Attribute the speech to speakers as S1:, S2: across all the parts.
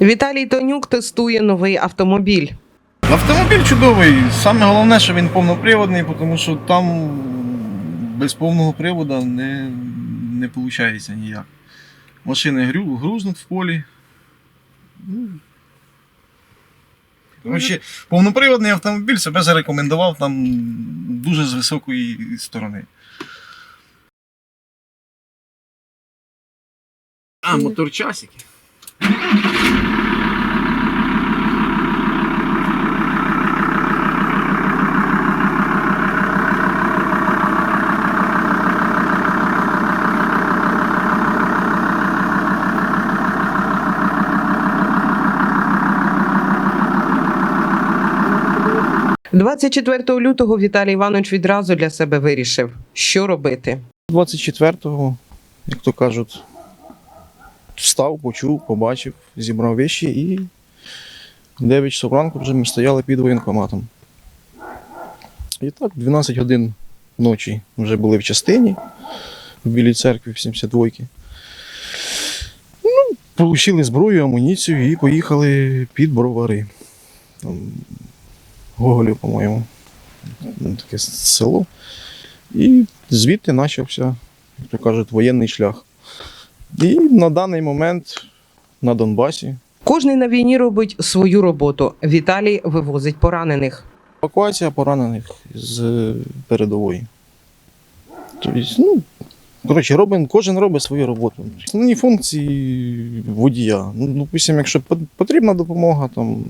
S1: Віталій Тонюк тестує новий автомобіль.
S2: Автомобіль чудовий. Саме головне, що він повноприводний, тому що там без повного приводу не, не виходить ніяк. Машини грю, грузнуть в полі. Ну, Коротше, повноприводний автомобіль себе зарекомендував там дуже з високої сторони. А, моторчасики.
S1: – 24 лютого Віталій Іванович відразу для себе вирішив, що робити.
S2: 24-го, як то кажуть, встав, почув, побачив, зібрав вещі і 9 часов ранку вже ми стояли під воєнкоматом. І так, 12 годин ночі вже були в частині в Білій церкві в 72-ки. Ну, Получили зброю, амуніцію і поїхали під бровари. Гоголів, по-моєму. Ну, Таке село. І звідти почався, як то кажуть, воєнний шлях. І на даний момент на Донбасі
S1: Кожний на війні робить свою роботу. Віталій вивозить поранених.
S2: евакуація поранених з передової. Тобто, ну, коротше, робимо, кожен робить свою роботу. Основні функції водія. Ну, допустим, якщо потрібна допомога, там,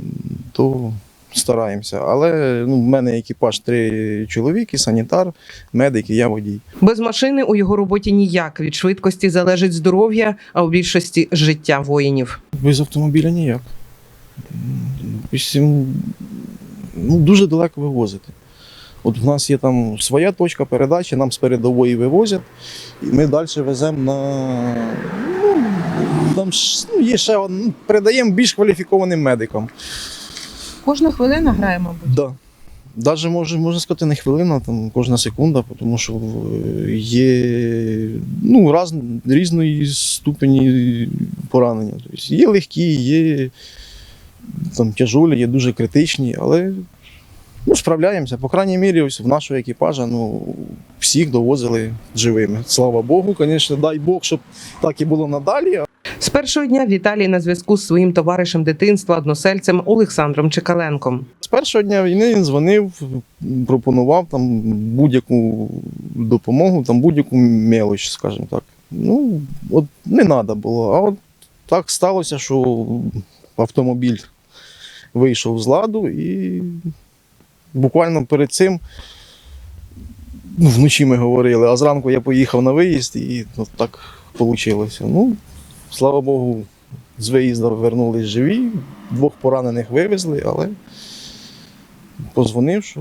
S2: то стараємося. Але ну, в мене екіпаж три чоловіки, санітар, медик і я водій.
S1: Без машини у його роботі ніяк. Від швидкості залежить здоров'я, а у більшості життя воїнів.
S2: Без автомобіля ніяк. Ну, дуже далеко вивозити. От в нас є там своя точка передачі, нам з передової вивозять, і ми далі веземо на. Ну, там ну, є ще ну, передаємо більш кваліфікованим медикам.
S3: Кожна хвилина грає, мабуть.
S2: Да. Даже може, можна сказати, не хвилина, там кожна секунда, тому що е, є ну, раз, різної ступені поранення. Тобто є легкі, є там, тяжолі, є дуже критичні, але ну, справляємося. По крайній мірі, ось в нашого екіпажа ну, всіх довозили живими. Слава Богу, звісно, дай Бог, щоб так і було надалі.
S1: З першого дня Віталій на зв'язку з своїм товаришем дитинства, односельцем Олександром Чекаленком.
S2: З першого дня війни він дзвонив, пропонував там будь-яку допомогу, там будь-яку мелоч, скажімо так. Ну, от не треба було. А от так сталося, що автомобіль вийшов з ладу і буквально перед цим. Ну, вночі ми говорили, а зранку я поїхав на виїзд і от так вийшло. Ну, слава Богу, з виїзду вернулись живі, двох поранених вивезли, але позвонив, що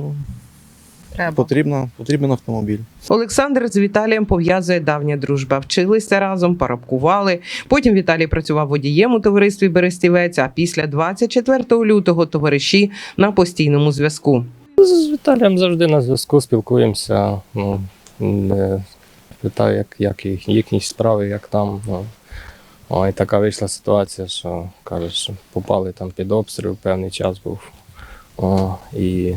S3: Треба.
S2: потрібно, потрібен автомобіль.
S1: Олександр з Віталієм пов'язує давня дружба. Вчилися разом, парабкували. Потім Віталій працював водієм у товаристві Берестівець. А після 24 лютого товариші на постійному зв'язку.
S4: З Віталієм завжди на зв'язку спілкуємося. Ну, не питаю, як, як їхні справи, як там. Ну. О, і така вийшла ситуація, що кажуть, попали там під обстріл, певний час був. О, і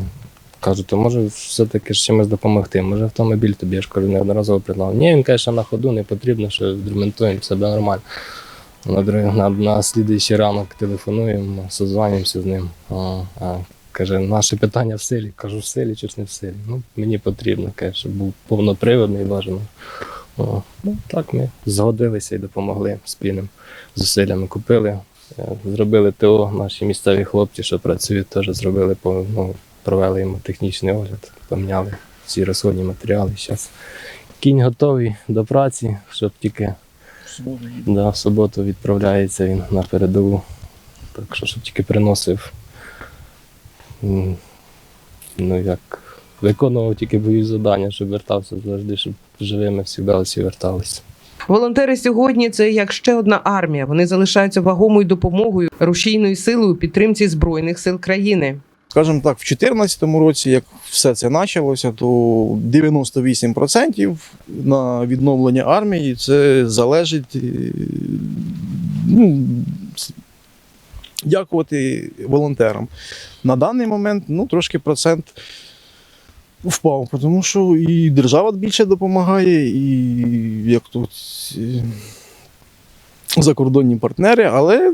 S4: кажуть, то може все-таки чимось допомогти. Може автомобіль тобі, я ж кажу, неодноразово придбав. Ні, він каже, що на ходу не потрібно, що відремонтуємо себе нормально. На, на, на слідуючий ранок телефонуємо, созванюємося з ним. О, а Каже, наше питання в селі. Кажу, в селі чи ж не в селі. Ну, мені потрібно, каже, щоб був повноприводний бажано. О, ну, так ми згодилися і допомогли спільним зусиллями. Купили, е, зробили ТО, наші місцеві хлопці, що працюють, теж зробили, ну, провели йому технічний огляд, поміняли всі розходні матеріали. Зараз кінь готовий до праці, щоб тільки Да, в суботу відправляється він на передову. Так що, щоб тільки приносив. Ну, як виконував тільки бойові завдання, щоб вертався завжди, щоб живими завжди усі верталися.
S1: Волонтери сьогодні це як ще одна армія. Вони залишаються вагомою допомогою, рушійною силою у підтримці збройних сил країни.
S2: Скажімо так, в 2014 році, як все це почалося, то 98% на відновлення армії це залежить е, ну, дякувати волонтерам. На даний момент ну, трошки процент впав, тому що і держава більше допомагає, і як тут закордонні партнери, але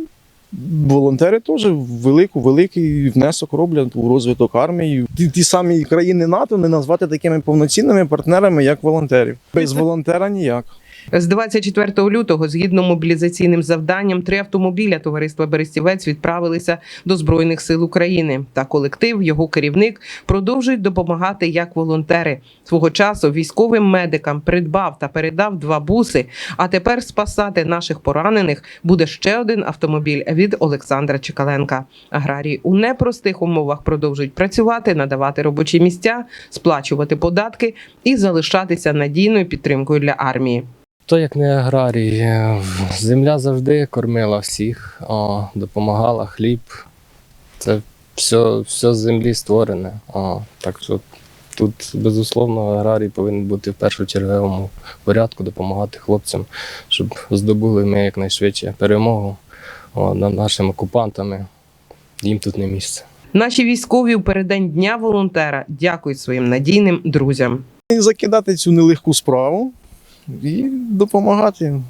S2: волонтери теж велику, великий внесок роблять у розвиток армії. Ті, ті самі країни НАТО не назвати такими повноцінними партнерами, як волонтерів. Без волонтера ніяк.
S1: З 24 лютого, згідно мобілізаційним завданням, три автомобіля товариства Берестівець відправилися до збройних сил України. Та колектив, його керівник продовжують допомагати як волонтери. Свого часу військовим медикам придбав та передав два буси. А тепер спасати наших поранених буде ще один автомобіль від Олександра Чекаленка. Аграрії у непростих умовах продовжують працювати, надавати робочі місця, сплачувати податки і залишатися надійною підтримкою для армії.
S4: То як не аграрій, е, земля завжди кормила всіх, о, допомагала хліб. Це все, все з землі створене. О, так що тут, безусловно, аграрій повинен бути в першочерговому порядку, допомагати хлопцям, щоб здобули ми якнайшвидше перемогу о, над нашими окупантами. Їм тут не місце.
S1: Наші військові у переддень дня волонтера дякують своїм надійним друзям.
S2: І закидати цю нелегку справу і допомагати.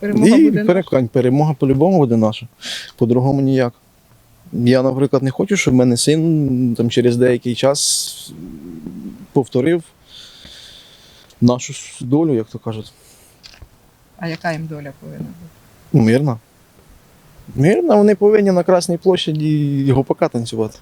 S3: Перемога
S2: і
S3: буде
S2: перекань, перемога по-любому буде наша. По-другому ніяк. Я, наприклад, не хочу, щоб в мене син там, через деякий час повторив нашу долю, як то кажуть.
S3: А яка їм доля повинна бути?
S2: Ну, Мирна. Мирна, вони повинні на Красній площаді його пока танцювати.